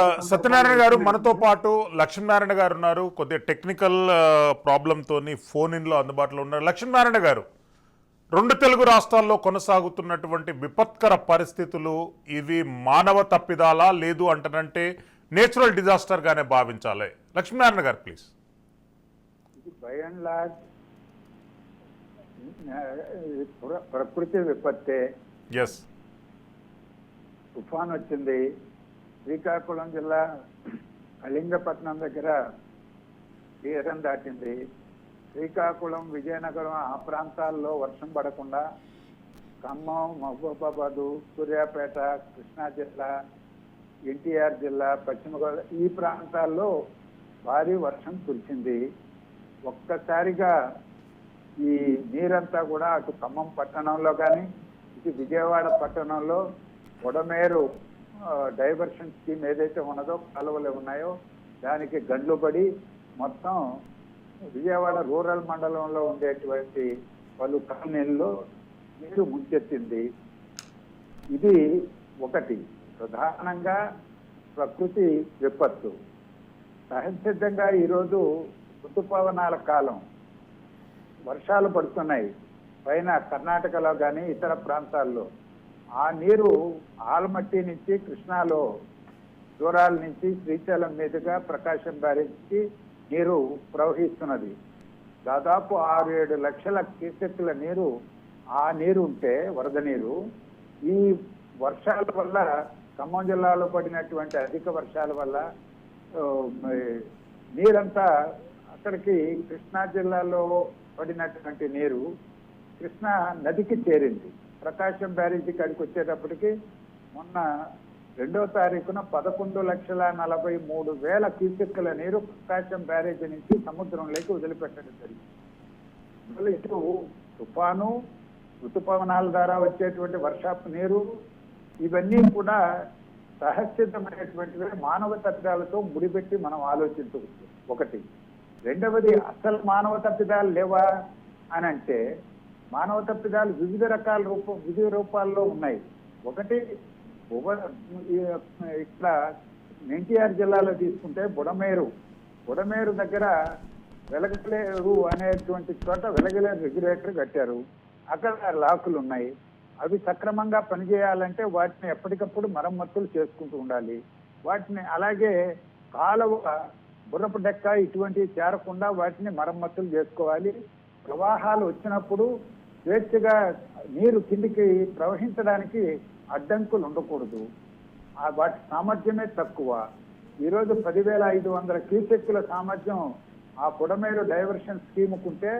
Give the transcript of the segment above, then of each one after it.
సత్యనారాయణ గారు మనతో పాటు లక్ష్మీనారాయణ గారు ఉన్నారు. కొద్దిగా టెక్నికల్ ప్రాబ్లమ్ తోని ఫోన్ ఇన్లో అందుబాటులో ఉన్నారు. లక్ష్మీనారాయణ గారు రెండు తెలుగు రాష్ట్రాల్లో కొనసాగుతున్నటువంటి విపత్కర పరిస్థితులు ఇవి మానవ తప్పిదాలా? లేదు అంటనంటే నేచురల్ డిజాస్టర్ గానే భావించాలి. లక్ష్మీనారాయణ గారు ప్లీజ్ ప్రకృతి విపత్తే ఎస్ తుఫాన్ వచ్చింది. శ్రీకాకుళం జిల్లా కళింగపట్నం దగ్గర తీరం దాటింది. శ్రీకాకుళం విజయనగరం ఆ ప్రాంతాల్లో వర్షం పడకుండా ఖమ్మం మహబూబాబాదు సూర్యాపేట కృష్ణా జిల్లా ఎన్టీఆర్ జిల్లా పశ్చిమ గోదావరి ఈ ప్రాంతాల్లో భారీ వర్షం కురిచింది ఒక్కసారిగా ఈ నీరంతా కూడా అటు ఖమ్మం పట్టణంలో కానీ ఇటు విజయవాడ పట్టణంలో కొడమేరు డైవర్షన్ స్కీమ్ ఏదైతే ఉన్నదో కాలువలు ఉన్నాయో దానికి గండ్లు పడి మొత్తం విజయవాడ రూరల్ మండలంలో ఉండేటువంటి పలు కాలనీల్లో నీరు ముంచెత్తింది. ఇది ఒకటి. ప్రధానంగా ప్రకృతి విపత్తు. సహజసిద్ధంగా ఈరోజు ఋతుపవనాల కాలం. వర్షాలు పడుతున్నాయి. పైన కర్ణాటకలో కానీ ఇతర ప్రాంతాల్లో. ఆ నీరు ఆల్మట్టి నుంచి కృష్ణాలో దూరాల నుంచి శ్రీశైలం మీదుగా ప్రకాశం బ్యారేజ్కి నీరు ప్రవహిస్తున్నది. దాదాపు ఆరు ఏడు లక్షల క్యూసెక్కుల నీరు ఆ నీరు ఉంటే వరద నీరు ఈ వర్షాల వల్ల ఖమ్మం జిల్లాలో పడినటువంటి అధిక వర్షాల వల్ల నీరంతా అక్కడికి కృష్ణా జిల్లాలో పడినటువంటి నీరు కృష్ణా నదికి చేరింది. ప్రకాశం బ్యారేజీ కాడికి వచ్చేటప్పటికి మొన్న రెండో తారీఖున పదకొండు లక్షల నలభై మూడు వేల క్యూసెక్కుల నీరు ప్రకాశం బ్యారేజీ నుంచి సముద్రంలోకి వదిలిపెట్టడం జరిగింది. ఇటు తుఫాను ఋతుపవనాల ద్వారా వచ్చేటువంటి వర్షాపు నీరు ఇవన్నీ కూడా సహజసిద్ధమైనటువంటివి మానవ తప్పిదాలతో ముడిపెట్టి మనం ఆలోచించవచ్చు. ఒకటి. రెండవది అసలు మానవ తప్పిదాలు లేవా అని అంటే మానవ తప్పిదాలు వివిధ రకాల రూపం వివిధ రూపాల్లో ఉన్నాయి. ఒకటి ఇక్కడ ఎన్టీఆర్ జిల్లాలో తీసుకుంటే బుడమేరు. బుడమేరు దగ్గర వెలగలేరు అనేటువంటి చోట వెలగలేరు రెగ్యులేటర్ కట్టారు. అక్కడ లాకులు ఉన్నాయి. అవి సక్రమంగా పనిచేయాలంటే వాటిని ఎప్పటికప్పుడు మరమ్మతులు చేసుకుంటూ ఉండాలి. వాటిని అలాగే కాలువ బుర్రపు డెక్క ఇటువంటివి చేరకుండా వాటిని మరమ్మతులు చేసుకోవాలి. ప్రవాహాలు వచ్చినప్పుడు స్వేచ్ఛగా నీరు కిందికి ప్రవహించడానికి అడ్డంకులు ఉండకూడదు. వాటి సామర్థ్యమే తక్కువ. ఈరోజు పదివేల ఐదు వందల క్యూసెక్కుల సామర్థ్యం ఆ పొడమేరు డైవర్షన్ స్కీముకుంటే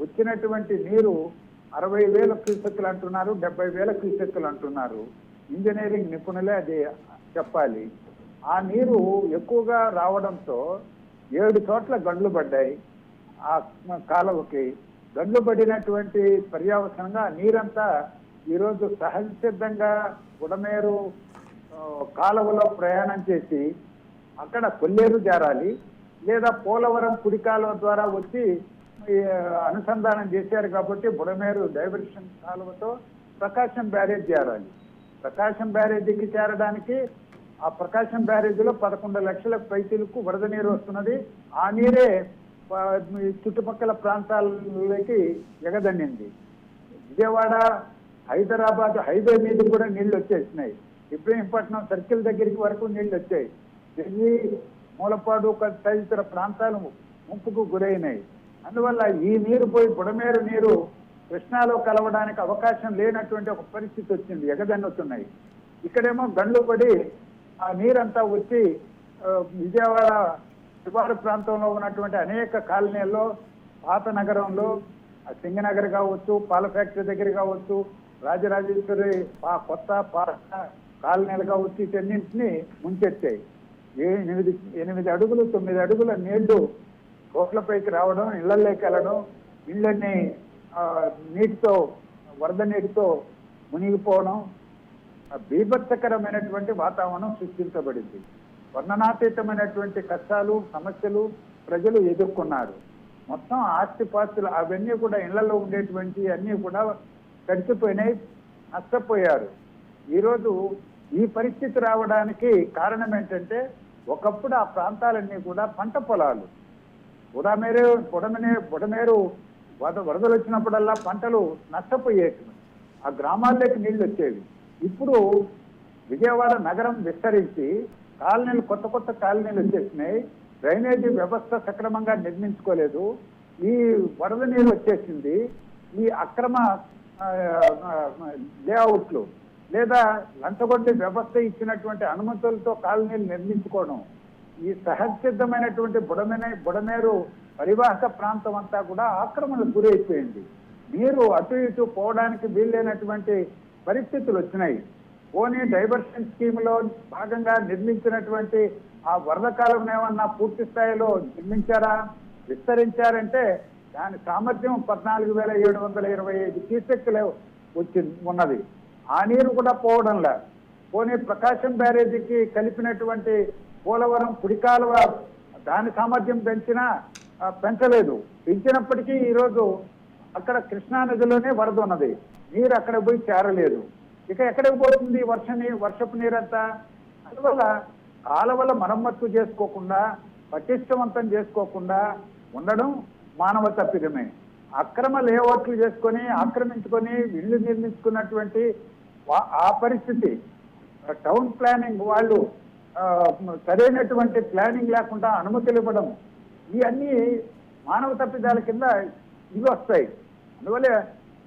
వచ్చినటువంటి నీరు అరవై వేల క్యూసెక్కులు అంటున్నారు డెబ్బై వేల క్యూసెక్కులు అంటున్నారు. ఇంజనీరింగ్ నిపుణులే అది చెప్పాలి. ఆ నీరు ఎక్కువగా రావడంతో ఏడు చోట్ల గండ్లు పడ్డాయి ఆ కాలువకి. గండ్లు పడినటువంటి పర్యావసనంగా నీరంతా ఈరోజు సహజ సిద్ధంగా ఉడమేరు కాలువలో ప్రయాణం చేసి అక్కడ కొల్లేరు జారాలి లేదా పోలవరం కుడి కాలువ ద్వారా వచ్చి అనుసంధానం చేశారు కాబట్టి బుడమేరు డైవర్షన్ కాలువతో ప్రకాశం బ్యారేజ్ చేరాలి ప్రకాశం బ్యారేజీకి చేరడానికి ఆ ప్రకాశం బ్యారేజీలో పదకొండు లక్షల పైసలకు వరద నీరు వస్తున్నది. ఆ నీరే చుట్టుపక్కల ప్రాంతాలకి ఎగదన్నింది విజయవాడ హైదరాబాద్ హైవే మీద కూడా నీళ్ళు వచ్చేసినాయి. ఇబ్రహీంపట్నం సర్కిల్ దగ్గరికి వరకు నీళ్ళు వచ్చాయి. ఢిల్లీ మూలపాడు తదితర ప్రాంతాలు ముంపుకు గురైనాయి. అందువల్ల ఈ నీరు పోయి బుడమేరు నీరు కృష్ణాలో కలవడానికి అవకాశం లేనటువంటి ఒక పరిస్థితి వచ్చింది ఎగదన్నుతున్నాయి. ఇక్కడేమో గండ్లు పడి ఆ నీరంతా వచ్చి విజయవాడ శివారు ప్రాంతంలో ఉన్నటువంటి అనేక కాలనీల్లో పాత నగరంలో సింగనగర్ కావచ్చు పాల ఫ్యాక్టరీ దగ్గర కావచ్చు రాజరాజేశ్వరి పా కొత్త పాత కాలనీలు కావచ్చు ఇటన్నింటిని ముంచెత్తాయి. ఎనిమిది ఎనిమిది అడుగులు తొమ్మిది అడుగుల నీళ్ళు రోడ్లపైకి రావడం ఇళ్ళలోకి వెళ్ళడం ఇళ్ళని నీటితో వరద నీటితో మునిగిపోవడం బీభత్సకరమైనటువంటి వాతావరణం సృష్టించబడింది. వర్ణనాతీతమైనటువంటి కష్టాలు సమస్యలు ప్రజలు ఎదుర్కొన్నారు. మొత్తం ఆస్తిపాస్తులు అవన్నీ కూడా ఇళ్ళలో ఉండేటువంటి అన్నీ కూడా తడిచిపోయినాయి నష్టపోయారు. ఈరోజు ఈ పరిస్థితి రావడానికి కారణం ఏంటంటే ఒకప్పుడు ఆ ప్రాంతాలన్నీ కూడా పంట పొలాలు. బుడమేరు బుడమనే బుడమేరు వద వరదలు వచ్చినప్పుడల్లా పంటలు నష్టపోయేవి. ఆ గ్రామాల్లోకి నీళ్ళు వచ్చేవి. ఇప్పుడు విజయవాడ నగరం విస్తరించి కాలనీలు కొత్త కొత్త కాలనీలు వచ్చేసినాయి. డ్రైనేజీ వ్యవస్థ సక్రమంగా నిర్మించుకోలేదు. ఈ వరద నీరు వచ్చేసింది. ఈ అక్రమ లేఅవుట్లు లేదా లంచగొట్టి వ్యవస్థ ఇచ్చినటువంటి అనుమతులతో కాలనీలు నిర్మించుకోవడం ఈ సహజసిద్ధమైనటువంటి బుడమేనే బుడమేరు పరివాహక ప్రాంతం అంతా కూడా ఆక్రమణకు గురైపోయింది. నీరు అటు ఇటు పోవడానికి వీలైనటువంటి పరిస్థితులు వచ్చినాయి. పోనీ డైవర్షన్ స్కీమ్లో భాగంగా నిర్మించినటువంటి ఆ వరద కాలం ఏమన్నా పూర్తి స్థాయిలో నిర్మించారా? విస్తరించారంటే దాని సామర్థ్యం పద్నాలుగు వేల ఏడు వందల ఇరవై ఐదు క్యూసెక్లు వచ్చింది ఉన్నది. ఆ నీరు కూడా పోవడం లే. పోనీ ప్రకాశం బ్యారేజీకి కలిపినటువంటి పోలవరం కుడికాలువ దాని సామర్థ్యం పెంచినా పెంచలేదు. పెంచినప్పటికీ ఈరోజు అక్కడ కృష్ణా నదిలోనే వరద ఉన్నది. నీరు అక్కడ పోయి చేరలేదు. ఇక ఎక్కడికి పోతుంది? వర్ష వర్షపు నీరంతా? అందువల్ల కాలువల మరమ్మత్తు చేసుకోకుండా పటిష్టవంతం చేసుకోకుండా ఉండడం మానవ తప్పిదమే అక్రమ లేఅవుట్లు చేసుకొని ఆక్రమించుకొని ఇల్లు నిర్మించుకున్నటువంటి ఆ పరిస్థితి. టౌన్ ప్లానింగ్ వాళ్ళు సరైనటువంటి ప్లానింగ్ లేకుండా అనుమతులు ఇవ్వడం. ఇవన్నీ మానవ తప్పిదాల కింద ఇవి వస్తాయి. అందువల్ల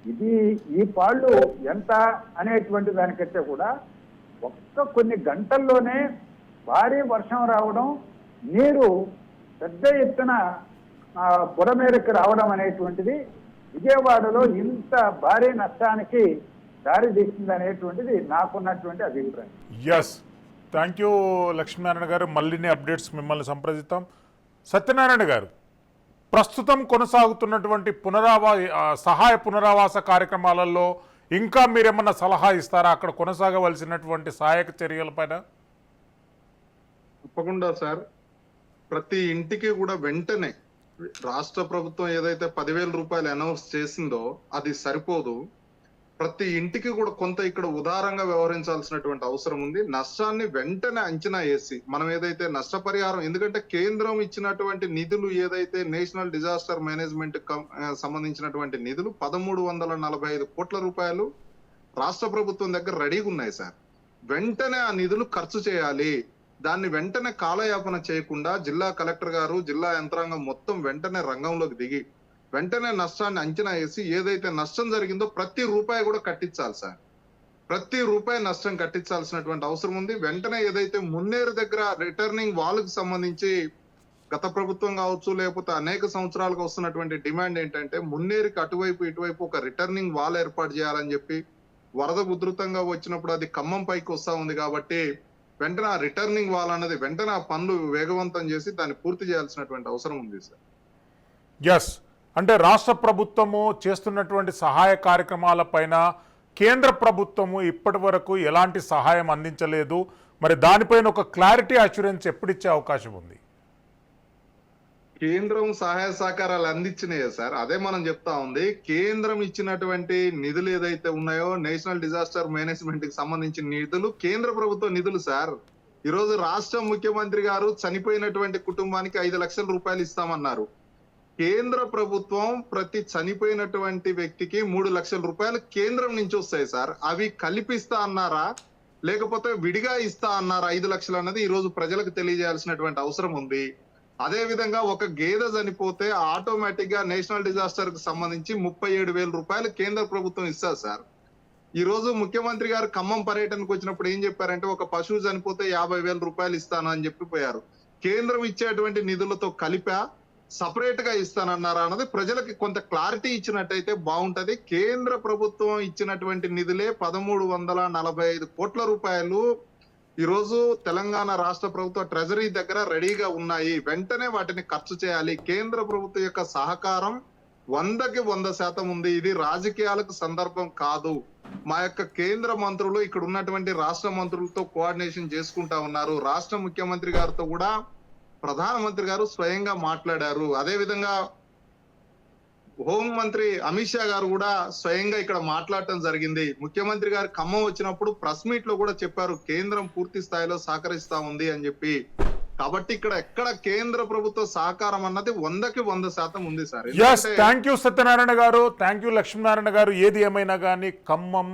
ఇది ఈ పాళ్ళు ఎంత అనేటువంటి దానికంటే కూడా ఒక్క కొన్ని గంటల్లోనే భారీ వర్షం రావడం నీరు పెద్ద ఎత్తున ఆ, రావడం అనేటువంటిది విజయవాడలో ఇంత భారీ నష్టానికి దారి తీసింది అనేటువంటిది నాకున్నటువంటి అభిప్రాయం. ఎస్ థ్యాంక్ యూ లక్ష్మీనారాయణ గారు. మళ్ళీని అప్డేట్స్ మిమ్మల్ని సంప్రదిస్తాం. సత్యనారాయణ గారు. ప్రస్తుతం కొనసాగుతున్నటువంటి పునరావా సహాయ పునరావాస కార్యక్రమాలలో ఇంకా మీరేమన్నా సలహా ఇస్తారా? అక్కడ కొనసాగవలసినటువంటి సహాయక చర్యలపైన తప్పకుండా సార్. ప్రతి ఇంటికి కూడా వెంటనే రాష్ట్ర ప్రభుత్వం ఏదైతే పదివేల రూపాయలు అనౌన్స్ చేసిందో అది సరిపోదు. ప్రతి ఇంటికి కూడా కొంత ఇక్కడ ఉదారంగా వ్యవహరించాల్సినటువంటి అవసరం ఉంది. నష్టాన్ని వెంటనే అంచనా వేసి మనం ఏదైతే నష్టపరిహారం ఎందుకంటే కేంద్రం ఇచ్చినటువంటి నిధులు ఏదైతే నేషనల్ డిజాస్టర్ మేనేజ్మెంట్ సంబంధించినటువంటి నిధులు పదమూడు వందల నలభై ఐదు కోట్ల రూపాయలు రాష్ట్ర ప్రభుత్వం దగ్గర రెడీగా ఉన్నాయి సార్. వెంటనే ఆ నిధులు ఖర్చు చేయాలి. దాన్ని వెంటనే కాలయాపన చేయకుండా జిల్లా కలెక్టర్ గారు జిల్లా యంత్రాంగం మొత్తం వెంటనే రంగంలోకి దిగి వెంటనే నష్టాన్ని అంచనా వేసి ఏదైతే నష్టం జరిగిందో ప్రతి రూపాయి కూడా కట్టించాలి సార్. ప్రతి రూపాయి నష్టం కట్టించాల్సినటువంటి అవసరం ఉంది. వెంటనే ఏదైతే మున్నేరు దగ్గర రిటర్నింగ్ వాళ్ళకి సంబంధించి గత ప్రభుత్వం కావచ్చు లేకపోతే అనేక సంవత్సరాలకు వస్తున్నటువంటి డిమాండ్ ఏంటంటే మున్నేరుకి అటువైపు ఇటువైపు ఒక రిటర్నింగ్ వాల్ ఏర్పాటు చేయాలని చెప్పి వరద ఉధృతంగా వచ్చినప్పుడు అది ఖమ్మం పైకి వస్తా ఉంది కాబట్టి వెంటనే ఆ రిటర్నింగ్ వాల్ అన్నది వెంటనే ఆ పనులు వేగవంతం చేసి దాన్ని పూర్తి చేయాల్సినటువంటి అవసరం ఉంది సార్. ఎస్ అంటే రాష్ట్ర ప్రభుత్వము చేస్తున్నటువంటి సహాయ కార్యక్రమాలపైన కేంద్ర ప్రభుత్వము ఇప్పటి వరకు ఎలాంటి సహాయం అందించలేదు. మరి దానిపైన ఒక క్లారిటీ అష్యూరెన్స్ ఎప్పుడిచ్చే అవకాశం ఉంది? కేంద్రం సహాయ సహకారాలు అందించినాయే సార్. అదే మనం చెప్తా ఉంది. కేంద్రం ఇచ్చినటువంటి నిధులు ఏదైతే ఉన్నాయో నేషనల్ డిజాస్టర్ మేనేజ్మెంట్కి సంబంధించిన నిధులు కేంద్ర ప్రభుత్వ నిధులు సార్. ఈరోజు రాష్ట్ర ముఖ్యమంత్రి గారు చనిపోయినటువంటి కుటుంబానికి ఐదు లక్షల రూపాయలు ఇస్తామన్నారు. కేంద్ర ప్రభుత్వం ప్రతి చనిపోయినటువంటి వ్యక్తికి మూడు లక్షల రూపాయలు కేంద్రం నుంచి వస్తాయి సార్. అవి కలిపిస్తా అన్నారా? లేకపోతే విడిగా ఇస్తా అన్నారా? ఐదు లక్షలు అన్నది ఈ రోజు ప్రజలకు తెలియజేయాల్సినటువంటి అవసరం ఉంది. అదే విధంగా ఒక గేదె చనిపోతే ఆటోమేటిక్గా నేషనల్ డిజాస్టర్కి సంబంధించి ముప్పై ఏడు వేల రూపాయలు కేంద్ర ప్రభుత్వం ఇస్తారు సార్. ఈ రోజు ముఖ్యమంత్రి గారు ఖమ్మం పర్యటనకు వచ్చినప్పుడు ఏం చెప్పారంటే ఒక పశువు చనిపోతే యాభై వేల రూపాయలు ఇస్తాను అని చెప్పిపోయారు. కేంద్రం ఇచ్చేటువంటి నిధులతో కలిపా? సపరేట్గా ఇస్తానన్నారా అన్నది ప్రజలకి కొంత క్లారిటీ ఇచ్చినట్టయితే బాగుంటది. కేంద్ర ప్రభుత్వం ఇచ్చినటువంటి నిధులే పదమూడు వందల నలభై ఐదు కోట్ల రూపాయలు ఈరోజు తెలంగాణ రాష్ట్ర ప్రభుత్వ ట్రెజరీ దగ్గర రెడీగా ఉన్నాయి. వెంటనే వాటిని ఖర్చు చేయాలి. కేంద్ర ప్రభుత్వం యొక్క సహకారం వందకి వంద శాతం ఉంది. ఇది రాజకీయాలకు సందర్భం కాదు. మా యొక్క కేంద్ర మంత్రులు ఇక్కడ ఉన్నటువంటి రాష్ట్ర మంత్రులతో కోఆర్డినేషన్ చేసుకుంటా ఉన్నారు. రాష్ట్ర ముఖ్యమంత్రి గారితో కూడా ప్రధానమంత్రి గారు స్వయంగా మాట్లాడారు. అదే విధంగా హోం మంత్రి అమిత్ షా గారు కూడా స్వయంగా ఇక్కడ మాట్లాడటం జరిగింది. ముఖ్యమంత్రి గారు ఖమ్మం వచ్చినప్పుడు ప్రెస్ మీట్లో కూడా చెప్పారు కేంద్రం పూర్తి స్థాయిలో సహకరిస్తా ఉంది అని చెప్పి. కాబట్టి ఇక్కడ ఎక్కడ కేంద్ర ప్రభుత్వ సహకారం అన్నది వందకి వంద శాతం ఉంది సార్. థ్యాంక్ యూ సత్యనారాయణ గారు. థ్యాంక్ యూ లక్ష్మీనారాయణ గారు. ఏది ఏమైనా కానీ ఖమ్మం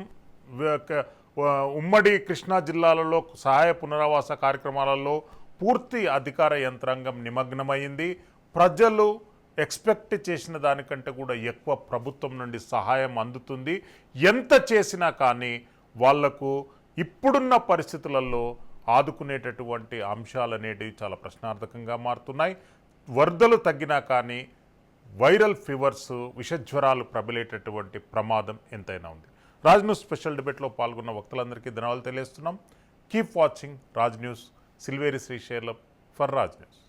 ఉమ్మడి కృష్ణా జిల్లాలలో సహాయ పునరావాస కార్యక్రమాలలో పూర్తి అధికార యంత్రాంగం నిమగ్నమైంది. ప్రజలు ఎక్స్పెక్ట్ చేసిన దానికంటే కూడా ఎక్కువ ప్రభుత్వం నుండి సహాయం అందుతుంది. ఎంత చేసినా కానీ వాళ్ళకు ఇప్పుడున్న పరిస్థితులలో ఆదుకునేటటువంటి అంశాలు అనేటివి చాలా ప్రశ్నార్థకంగా మారుతున్నాయి. వరదలు తగ్గినా కానీ వైరల్ ఫీవర్స్ విషజ్వరాలు ప్రబలేటటువంటి ప్రమాదం ఎంతైనా ఉంది. రాజ్ న్యూస్ స్పెషల్ డిబేట్లో పాల్గొన్న వక్తలందరికీ ధన్యవాదాలు తెలియజేస్తున్నాం. Keep watching Raj News. Silveri Srisailam for Raj News